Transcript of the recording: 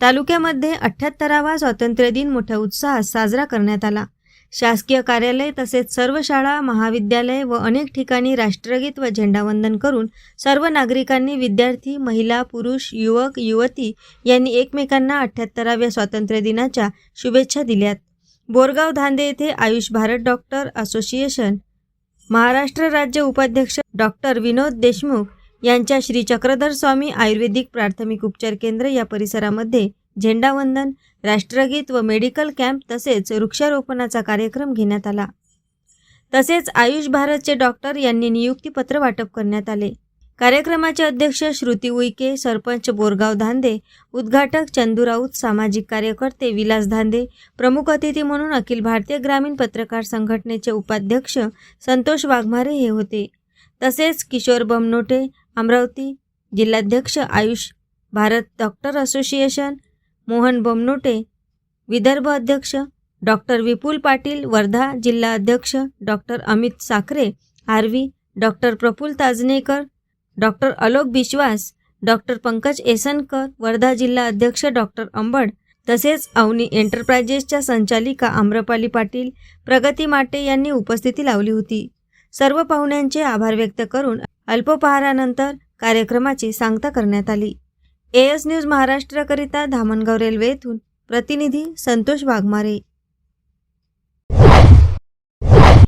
तालुक्यामध्ये अठ्ठ्याहत्तरावा स्वातंत्र्य दिन मोठ्या उत्साहात साजरा करण्यात आला. शासकीय कार्यालय तसेच सर्व शाळा महाविद्यालय व अनेक ठिकाणी राष्ट्रगीत व झेंडावंदन करून सर्व नागरिकांनी विद्यार्थी महिला पुरुष युवक युवती यांनी एकमेकांना अठ्ठ्याहत्तराव्या स्वातंत्र्य दिनाच्या शुभेच्छा दिल्यात. बोरगाव धांदे येथे आयुष भारत डॉक्टर असोसिएशन महाराष्ट्र राज्य उपाध्यक्ष डॉक्टर विनोद देशमुख यांच्या श्री चक्रधर स्वामी आयुर्वेदिक प्राथमिक उपचार केंद्र या परिसरामध्ये झेंडावंदन राष्ट्रगीत व मेडिकल कॅम्प तसेच वृक्षारोपणाचा कार्यक्रम घेण्यात आला. तसेच आयुष भारतचे डॉक्टर यांनी नियुक्तीपत्र वाटप करण्यात आले. कार्यक्रमाचे अध्यक्ष श्रुती उईके सरपंच बोरगाव धांदे उद्घाटक चंदू राऊत सामाजिक कार्यकर्ते विलास धांदे प्रमुख अतिथी म्हणून अखिल भारतीय ग्रामीण पत्रकार संघटनेचे उपाध्यक्ष संतोष वाघमारे हे होते. तसेच किशोर बमनोटे अमरावती जिल्हाध्यक्ष आयुष भारत डॉक्टर असोसिएशन मोहन बमनोटे विदर्भ अध्यक्ष डॉक्टर विपुल पाटील वर्धा जिल्हा अध्यक्ष doctor Amit Sakhare Arvi doctor Praful Tajnekar doctor Alok Biswas doctor Pankaj Esankar Wardha जिल्हा अध्यक्ष डॉक्टर अंबड तसेच अवनी एंटरप्राइजेसच्या संचालिका आम्रपाली पाटील प्रगती माटे यांनी उपस्थिती लावली होती. सर्व पाहुण्यांचे आभार व्यक्त करून अल्पोपहारानंतर कार्यक्रमाची सांगता करण्यात आली. एएस न्यूज महाराष्ट्राकरिता धामणगाव रेल्वे येथून प्रतिनिधी संतोष वाघमारे.